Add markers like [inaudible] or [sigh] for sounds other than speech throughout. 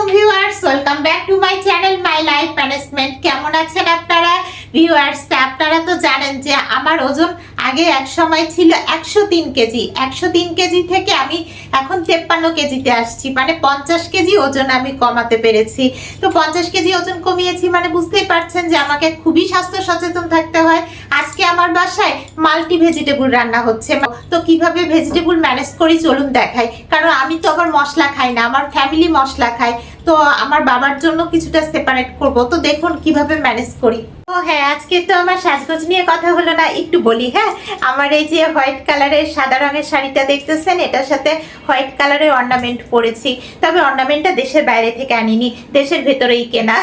আলাইকুম viewers welcome back to my channel my life management কেমন আছেন আপনারা? ভিউয়ার্স আপনারা তো জানেন যে আমার ওজন আগে এক সময় ছিল একশো তিন কেজি। একশো তিন কেজি থেকে আমি এখন তেপ্পান্ন কেজিতে আসছি। মানে পঞ্চাশ কেজি ওজন আমি কমাতে পেরেছি। তো পঞ্চাশ কেজি ওজন কমিয়েছি মানে বুঝতেই পারছেন যে আমাকে খুবই স্বাস্থ্য সচেতন থাকতে হয়। আজকে আমার বাসায় মাল্টি ভেজিটেবল রান্না হচ্ছে। তো কীভাবে ভেজিটেবল ম্যানেজ করি চলুন দেখাই। কারণ আমি তো আবার মশলা খাই না, আমার ফ্যামিলি মশলা খায়। তো আমার বাবার জন্য কিছুটা সেপারেট করব। তো দেখুন কীভাবে ম্যানেজ করি। ও হ্যাঁ আজকে তো আমার সাজগোজ নিয়ে কথা হলো না, একটু বলি হ্যাঁ? আমার এই যে হোয়াইট কালারের সাদা রঙের শাড়িটা দেখতেছেন, এটার সাথে হোয়াইট কালারের অর্নামেন্ট পরেছি। তবে অর্নামেন্টটা দেশের বাইরে থেকে আনিনি, দেশের ভেতরেই কেনা।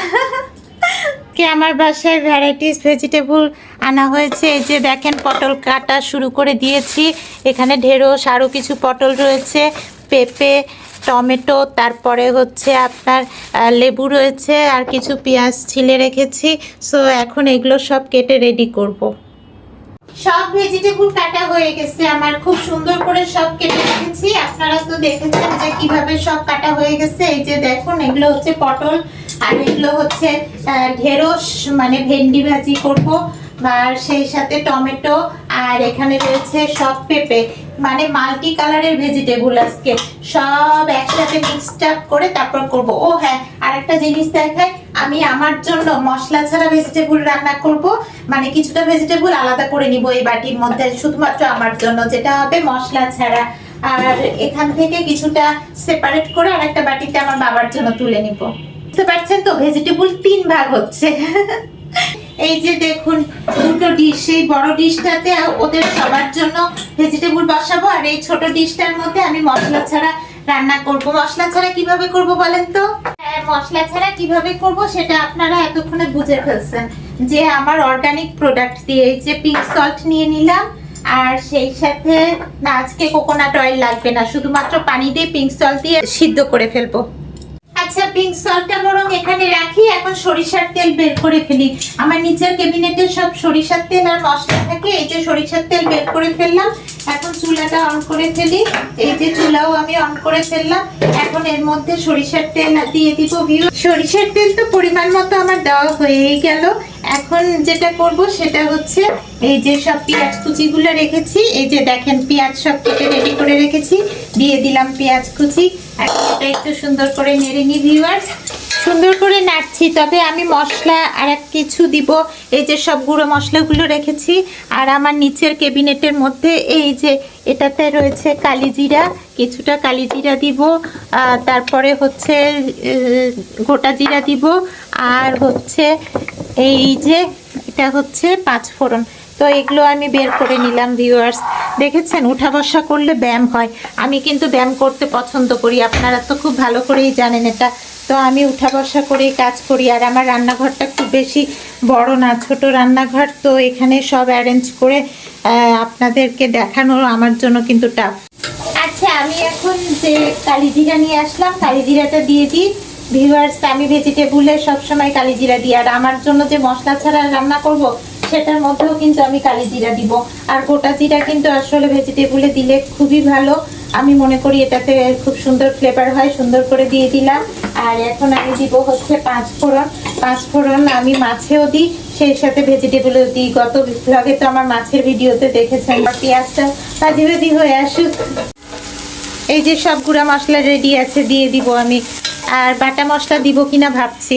কে আমার বাসায় ভ্যারাইটিস ভেজিটেবল আনা হয়েছে, এই যে দেখেন পটল কাটা শুরু করে দিয়েছি, এখানে ঢেঁড়স আরও কিছু পটল রয়েছে, পেঁপে টমেটো, তারপরে হচ্ছে আপনার লেবু রয়েছে, আর কিছু পেঁয়াজ ছিলে রেখেছি। সো এখন এগুলো সব কেটে রেডি করব। সব ভেজিটেবল কাটা হয়ে গেছে। আমার খুব সুন্দর করে সব কেটে রেখেছি। আপনারা তো দেখেছেন যে কীভাবে সব কাটা হয়ে গেছে। এই যে দেখুন, এগুলো হচ্ছে পটল, আর এগুলো হচ্ছে ঢেঁড়স মানে ভেন্ডি ভাজি করব। আর সেই সাথে টমেটো আর এখানে রয়েছে সব পেঁপে মানে মাল্টি কালারের ভেজিটেবল আজকে। সব একসাথে মিক্সড আপ করে তারপর করব। ও হ্যাঁ আরেকটা জিনিস দেখাই, আমি আমার জন্য মশলা ছাড়া ভেজিটেবল রান্না করব মানে কিছুটা ভেজিটেবল আলাদা করে নিব এই বাটির মধ্যে, শুধুমাত্র আমার জন্য, যেটা হবে মশলা ছাড়া। আর এখান থেকে কিছুটা সেপারেট করে আর একটা বাটিতে আমার বাবার জন্য তুলে নিব। বুঝতে পারছেন তো? ভেজিটেবল তিন ভাগ হচ্ছে। এই যে দেখুন, দুটো ডিশ এই বড় ডিশটাতে ওদের সবার জন্য ভেজিটেবল বসাবো, আর এই ছোট ডিশটার মধ্যে আমি মশলা ছাড়া রান্না করব। মশলা ছাড়া কীভাবে করব বলেন তো? হ্যাঁ মশলা ছাড়া কীভাবে করব সেটা আপনারা এতক্ষণে বুঝে ফেলছেন। যে আমার অর্গানিক প্রোডাক্ট দিয়ে এই যে পিঙ্ক সল্ট নিয়ে নিলাম, আর সেই সাথে আজকে কোকোনাট অয়েল লাগবে না, শুধুমাত্র পানি দিয়ে পিঙ্ক সল্ট দিয়ে সিদ্ধ করে ফেলব। আচ্ছা পিঙ্ক সল্টটা বরং এখানে রাখি, এখন সরিষার তেল বের করে ফেলি। আমার নিচের ক্যাবিনেটে সব সরিষার তেল আর মশলা থাকে, এই যে সরিষার তেল বের করে ফেললাম, এখন চুলাটা অন করে ফেলি। এই যে চুলাও আমি অন করে ফেললাম, এখন এর মধ্যে সরিষার তেল দিয়ে দিব। ভিউ সরিষার তেল তো পরিমাণ মতো আমার দেওয়া হয়েই গেল। এখন যেটা করব সেটা হচ্ছে এই যে সব পেঁয়াজ কুচিগুলো রেখেছি। এই যে দেখেন পেঁয়াজ সব কেটে রেডি করে রেখেছি। দিয়ে দিলাম পেঁয়াজ কুচি। এখন এটা একটু সুন্দর করে নেড়ে নিই ভিউয়ার্স সুন্দর করে নাড়ছি, তবে আমি মশলা আর এক কিছু দিব। এই যে সব গুঁড়ো মশলাগুলো রেখেছি, আর আমার নিচের কেবিনেটের মধ্যে এই যে এটাতে রয়েছে কালিজিরা, কিছুটা কালিজিরা দিব তারপরে হচ্ছে গোটা জিরা দিব, আর হচ্ছে এই যে এটা হচ্ছে পাঁচ ফোড়ন। তো এগুলো আমি বের করে নিলাম ভিউয়ার্স দেখেছেন, উঠা বসা করলে ব্যায়াম হয়। আমি কিন্তু ব্যায়াম করতে পছন্দ করি, আপনারা তো খুব ভালো করেই জানেন এটা। তো আমি উঠা বসা করেই কাজ করি। আর আমার রান্নাঘরটা খুব বেশি বড় না, ছোট রান্নাঘর। তো এখানে সব অ্যারেঞ্জ করে আপনাদেরকে দেখানো আমার জন্য কিন্তু টাফ আচ্ছা আমি এখন যে কালিজিরা নিয়ে আসলাম, কালিজিরাটা দিয়ে দিই। ভিউয়ার্স আমি ভেজিটেবলে সবসময় কালিজিরা দিই। আর আমার জন্য যে মশলা ছাড়া রান্না করব, সেটার মধ্যেও কিন্তু আমি কালিজিরা দিব। আর গোটা জিরা কিন্তু আসলে ভেজিটেবলে দিলে খুবই ভালো। আমি মনে করি এটাতে খুব সুন্দর ফ্লেভার হয়, সুন্দর করে দিয়ে দিলাম। আর এখন আমি দিব হচ্ছে পাঁচ ফোড়ন। পাঁচ ফোড়ন আমি মাছেও দিই, সেই সাথে ভেজিটেবলও দিই। গত ব্লগে তো আমার মাছের ভিডিওতে দেখেছেন আমার পেঁয়াজটা। ভাজি ভাজি হয়ে আসুক। এই যে সব গুঁড়া মশলা রেডি আছে, দিয়ে দিব আমি। আর বাটা মশলা দিব কিনা ভাবছি।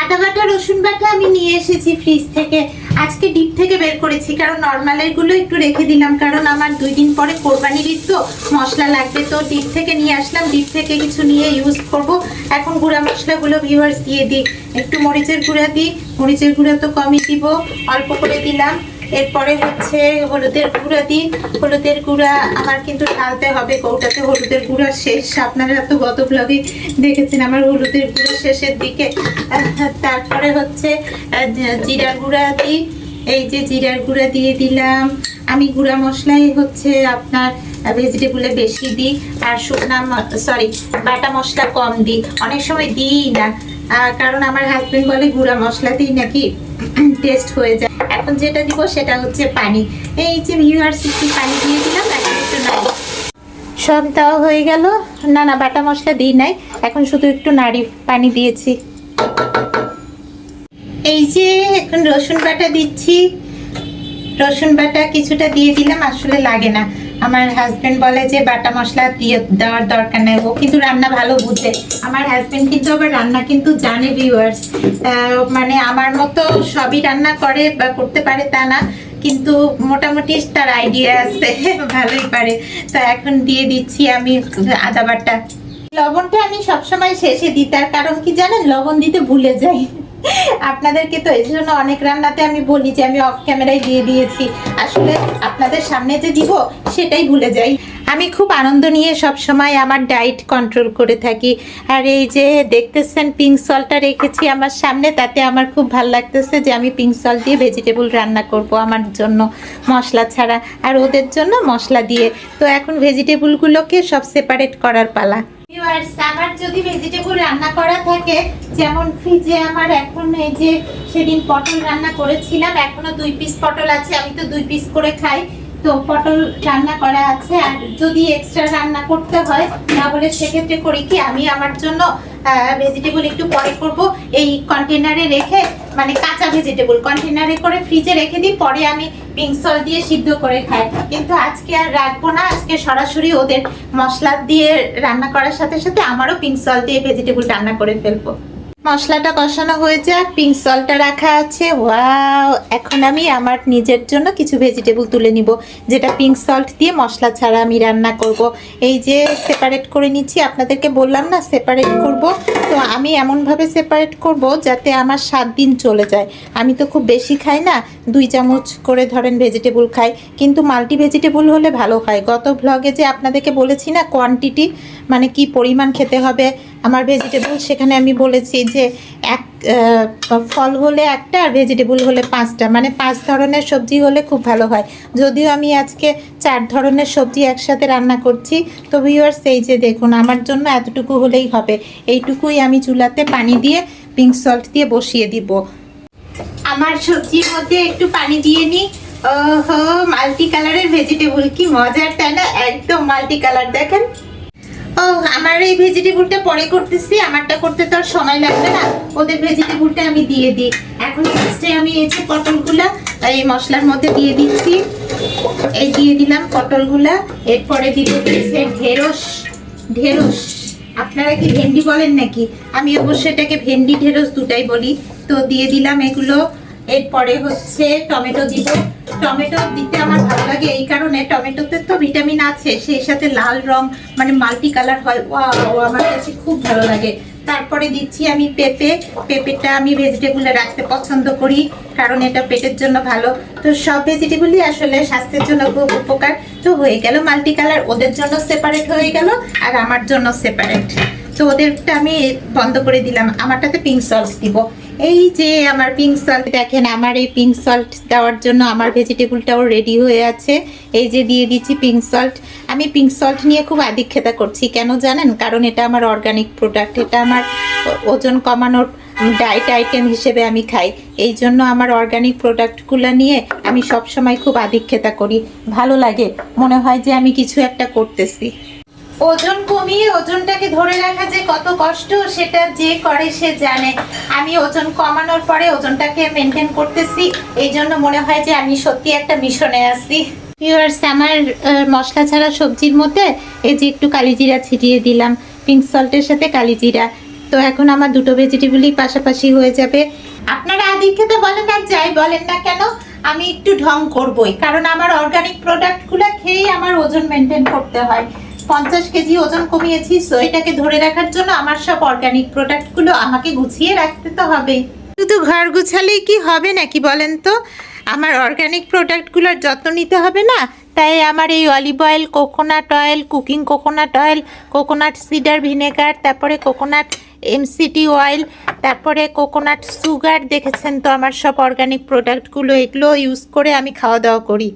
আদা বাটা, রসুন বাটা আমি নিয়ে এসেছি ফ্রিজ থেকে। আজকে ডিপ থেকে বের করেছি। কারণ নর্মালেরগুলো একটু রেখে দিলাম। কারণ আমার দুই দিন পরে কোরবানির ঈদ তো, মশলা লাগবে তো, ডিপ থেকে নিয়ে আসলাম, ডিপ থেকে কিছু নিয়ে ইউজ করব। এখন গুঁড়া মশলাগুলো ভিউয়ার্স দিয়ে দিই। একটু মরিচের গুঁড়া দিই। মরিচের গুঁড়া তো কমই দিব, অল্প করে দিলাম। এরপরে হচ্ছে হলুদের গুঁড়া দিই। হলুদের গুঁড়া আমার কিন্তু ঢালতে হবে, কৌটাতে হলুদের গুঁড়া শেষ। আপনারা তো গত ব্লগে দেখেছেন আমার হলুদের গুঁড়া শেষের দিকে। তারপরে হচ্ছে জিরার গুঁড়া দিই। এই যে জিরার গুঁড়া দিয়ে দিলাম। আমি গুঁড়া মশলাই হচ্ছে আপনার ভেজিটেবলে বেশি দিই, আর শুকনা সরি বাটা মশলা কম দিই। অনেক সময় দিই না কারণ আমার হাজবেন্ড বলে গুঁড়া মশলাতেই নাকি টেস্ট হয়ে যায়। এখন যেটা দিব সেটা হচ্ছে পানি। এই যে ভিউয়ার্স একটু পানি দিয়ে দিলাম, এখন একটু নাড়ি। সব দেওয়া হয়ে গেল। না না, বাটা মশলা দিই নাই। এখন শুধু একটু নাড়ি, পানি দিয়েছি। এই যে এখন রসুন বাটা দিচ্ছি। রসুন বাটা কিছুটা দিয়ে দিলাম, আসলে লাগে না। আমার হাজবেন্ড বলে যে বাটা মশলা দিয়ে দেওয়ার দরকার নেই। ও কিন্তু রান্না ভালো বুঝে। আমার হাজবেন্ড কিন্তু আবার রান্না কিন্তু জানে ভিউয়ার্স মানে আমার মতো সবই রান্না করে বা করতে পারে তা না, কিন্তু মোটামুটি তার আইডিয়া আছে। ভালোই পারে। তো এখন দিয়ে দিচ্ছি আমি আদা বাটা। লবণটা আমি সবসময় শেষে দিই, তার কারণ কি জানেন? লবণ দিতে ভুলে যাই। আপনাদেরকে তো এই জন্য অনেক রান্নাতে আমি বলি যে আমি অফ ক্যামেরায় দিয়ে দিয়েছি। আসলে আপনাদের সামনে যে দিব, সেটাই ভুলে যাই। আমি খুব আনন্দ নিয়ে সব সময় আমার ডায়েট কন্ট্রোল করে থাকি। আর এই যে দেখতেছেন পিঙ্ক সলটা রেখেছি আমার সামনে, তাতে আমার খুব ভালো লাগতেছে যে আমি পিঙ্ক সল দিয়ে ভেজিটেবল রান্না করব আমার জন্য মশলা ছাড়া। আর ওদের জন্য মশলা দিয়ে। তো এখন ভেজিটেবলগুলোকে সব সেপারেট করার পালা। আমার যদি ভেজিটেবল রান্না করা থাকে, যেমন ফ্রিজে আমার এখন এই যে সেদিন পটল রান্না করেছিলাম, এখনও দুই পিস পটল আছে, আমি তো দুই পিস করে খাই। তো পটল রান্না করা আছে, আর যদি এক্সট্রা রান্না করতে হয়, তাহলে সেক্ষেত্রে করি কি, আমি আমার জন্য ভেজিটেবল একটু পরে করব। এই কন্টেনারে রেখে মানে কাঁচা ভেজিটেবল কন্টেনারে করে ফ্রিজে রেখে দিই, পরে আমি পিঙ্ক সল দিয়ে সিদ্ধ করে খাই কিন্তু আজকে আর রাখব না, আজকে সরাসরি ওদের মশলা দিয়ে রান্না করার সাথে সাথে আমারও পিঙ্ক সল দিয়ে ভেজিটেবল রান্না করে ফেলব। মশলাটা কষানো হয়ে যাক, পিঙ্ক সলটা রাখা আছে। ওয়াও, এখন আমি আমার নিজের জন্য কিছু ভেজিটেবল তুলে নিব, যেটা পিঙ্ক সল্ট দিয়ে মশলা ছাড়া আমি রান্না করব। এই যে সেপারেট করে নিচ্ছি, আপনাদেরকে বললাম না সেপারেট করব। তো আমি এমনভাবে সেপারেট করব যাতে আমার সাত দিন চলে যায়। আমি তো খুব বেশি খাই না দুই চামচ করে ধরেন ভেজিটেবল খাই। কিন্তু মাল্টি ভেজিটেবল হলে ভালো হয়। গত ভ্লগে যে আপনাদেরকে বলেছি না কোয়ান্টিটি মানে কি পরিমাণ খেতে হবে, আমার ভেজিটেবল সেখানে আমি বলেছি যে এক ফল হলে একটা আর ভেজিটেবল হলে পাঁচটা। মানে পাঁচ ধরনের সবজি হলে খুব ভালো হয়। যদিও আমি আজকে চার ধরনের সবজি একসাথে রান্না করছি, তো ভিউয়ার্স এই যে দেখুন, আমার জন্য এতটুকু হলেই হবে। এইটুকুই আমি চুলাতে পানি দিয়ে পিঙ্ক সল্ট দিয়ে বসিয়ে দিব। আমার সবজির মধ্যে একটু পানি দিয়ে নিই ওহো মাল্টি কালারের ভেজিটেবল কি মজার তাই না? একদম মাল্টি কালার দেখেন। ও, আমার এই ভেজিটেবলটা পরে করতেছি, আমারটা করতে তো আর সময় লাগবে না। ওদের ভেজিটেবলটা আমি দিয়ে দিই। এখন ফার্স্টে আমি এই যে পটলগুলা, এই মশলার মধ্যে দিয়ে দিচ্ছি। এই দিয়ে দিলাম পটলগুলা। এরপরে দিব দিচ্ছে ঢেঁড়স। ঢেঁড়স, আপনারা কি ভেন্ডি বলেন নাকি? আমি অবশ্যই এটাকে ভেন্ডি ঢেঁড়স দুটাই বলি। তো দিয়ে দিলাম এগুলো। এরপরে হচ্ছে টমেটো দিব। টমেটো দিতে আমার ভালো লাগে এই কারণে টমেটোতে তো ভিটামিন আছে, সেই সাথে লাল রং মানে মাল্টি কালার হয়। ও আমার কাছে খুব ভালো লাগে। তারপরে দিচ্ছি আমি পেঁপে। পেঁপেটা আমি ভেজিটেবলে রাখতে পছন্দ করি, কারণ এটা পেটের জন্য ভালো। তো সব ভেজিটেবলই আসলে স্বাস্থ্যের জন্য খুব উপকার। তো হয়ে গেল মাল্টি কালার ওদের জন্য সেপারেট হয়ে গেল, আর আমার জন্য সেপারেট তো ওদেরটা আমি বন্ধ করে দিলাম। আমারটাতে পিঙ্ক সল্ট দিব। এই যে আমার পিঙ্ক সল্ট দেখেন আমার এই পিঙ্ক সল্ট দেওয়ার জন্য আমার ভেজিটেবলটাও রেডি হয়ে আছে। এই যে দিয়ে দিচ্ছি পিঙ্ক সল্ট আমি পিঙ্ক সল্ট নিয়ে খুব আদিক্ষেতা করছি, কেন জানেন? কারণ এটা আমার অর্গানিক প্রোডাক্ট এটা আমার ওজন কমানোর ডায়েট আইটেম হিসেবে আমি খাই। এই জন্য আমার অর্গানিক প্রোডাক্টগুলো নিয়ে আমি সব সময় খুব আদিক্ষেতা করি। ভালো লাগে। মনে হয় যে আমি কিছু একটা করতেছি। ওজন কমিয়ে ওজনটাকে ধরে রাখা যে কত কষ্ট, সেটা যে করে সে জানে। আমি ওজন কমানোর পরে ওজনটাকে মেনটেন করতেছি। এই জন্য মনে হয় যে আমি সত্যি একটা মিশনে আছি। ভিউয়ার্স আমার মশলা ছাড়া সবজির মধ্যে এই যে একটু কালিজিরা ছিটিয়ে দিলাম। পিঙ্ক সল্টের সাথে কালিজিরা। তো এখন আমার দুটো ভেজিটেবলই পাশাপাশি হয়ে যাবে। আপনারা আদিক্ষেতা বলেন আর যাই বলেন না কেন, আমি একটু ঢং করবই। কারণ আমার অর্গানিক প্রোডাক্টগুলো খেয়েই আমার ওজন মেনটেন করতে হয়। পঞ্চাশ কেজি ওজন কমিয়েছি সো এটাকে ধরে রাখার জন্য আমার সব অর্গানিক প্রোডাক্টগুলো আমাকে গুছিয়ে রাখতে তো হবেই। শুধু ঘর গুছালেই কি হবে নাকি বলেন তো? আমার অর্গানিক প্রোডাক্টগুলোর যত্ন নিতে হবে না? তাই আমার এই olive oil coconut oil cooking coconut oil coconut cider vinegar তারপরে কোকোনাট এমসিটি অয়েল তারপরে কোকোনাট সুগার দেখেছেন তো আমার সব অর্গানিক প্রোডাক্টগুলো এগুলো ইউজ করে আমি খাওয়া দাওয়া করি।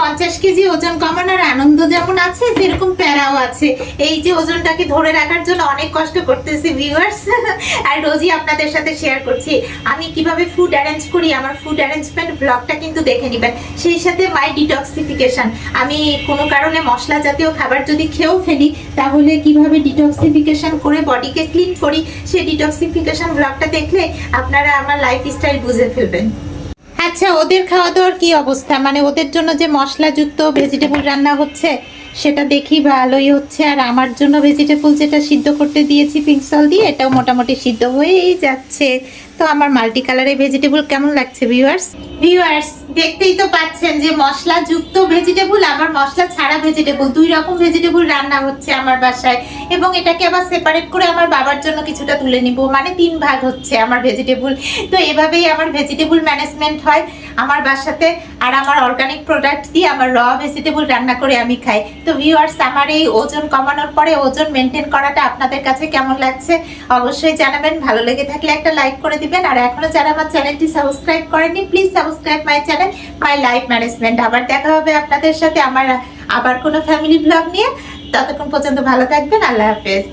পঞ্চাশ কেজি ওজন কমানোর আনন্দ যেমন আছে, সেরকম প্যারাও আছে। এই যে ওজনটাকে ধরে রাখার জন্য অনেক কষ্ট করতেছি ভিউয়ার্স [laughs] আর রোজই আপনাদের সাথে শেয়ার করছি, আমি কীভাবে ফুড অ্যারেঞ্জ করি, আমার ফুড অ্যারেঞ্জমেন্ট ব্লগটা কিন্তু দেখে নেবেন। সেই সাথে মাই ডিটক্সিফিকেশন আমি কোনো কারণে মশলা জাতীয় খাবার যদি খেয়েও ফেলি, তাহলে কীভাবে ডিটক্সিফিকেশন করে বডিকে ক্লিন করি, সেই ডিটক্সিফিকেশন ব্লগটা দেখলে আপনারা আমার লাইফস্টাইল বুঝে ফেলবেন। আচ্ছা ওদের খাওয়া দাওয়ার কি অবস্থা? মানে ওদের জন্য যে মশলাযুক্ত ভেজিটেবল রান্না হচ্ছে, সেটা দেখি ভালোই হচ্ছে। আর আমার জন্য ভেজিটেবল যেটা সিদ্ধ করতে দিয়েছি পিঙ্ক সল দিয়ে, এটাও মোটামুটি সিদ্ধ হয়েই যাচ্ছে। তো আমার মাল্টি কালারের ভেজিটেবল কেমন লাগছে ভিউয়ার্স ভিউয়ার্স দেখতেই তো পাচ্ছেন যে মশলাযুক্ত ভেজিটেবল আবার মশলা ছাড়া ভেজিটেবল দুই রকম ভেজিটেবল রান্না হচ্ছে আমার বাসায়। এবং এটাকে আবার সেপারেট করে আমার বাবার জন্য কিছুটা তুলে নিব মানে তিন ভাগ হচ্ছে আমার ভেজিটেবল তো এভাবেই আমার ভেজিটেবল ম্যানেজমেন্ট হয় আমার বাসাতে, আর আমার অর্গানিক প্রোডাক্ট দিয়ে আমার র ভেজিটেবল রান্না করে আমি খাই। তো ভিউয়ার্স আমার এই ওজন কমানোর পরে ওজন মেনটেন করাটা আপনাদের কাছে কেমন লাগছে, অবশ্যই জানাবেন। ভালো লেগে থাকলে একটা লাইক করে দিবেন। আর এখনও যারা আমার চ্যানেলটি সাবস্ক্রাইব করেনি please subscribe my channel my life management আবার দেখা হবে আপনাদের সাথে আমার আবার কোনো ফ্যামিলি ব্লগ নিয়ে। ততক্ষণ পর্যন্ত ভালো থাকবেন, আল্লাহ হাফেজ।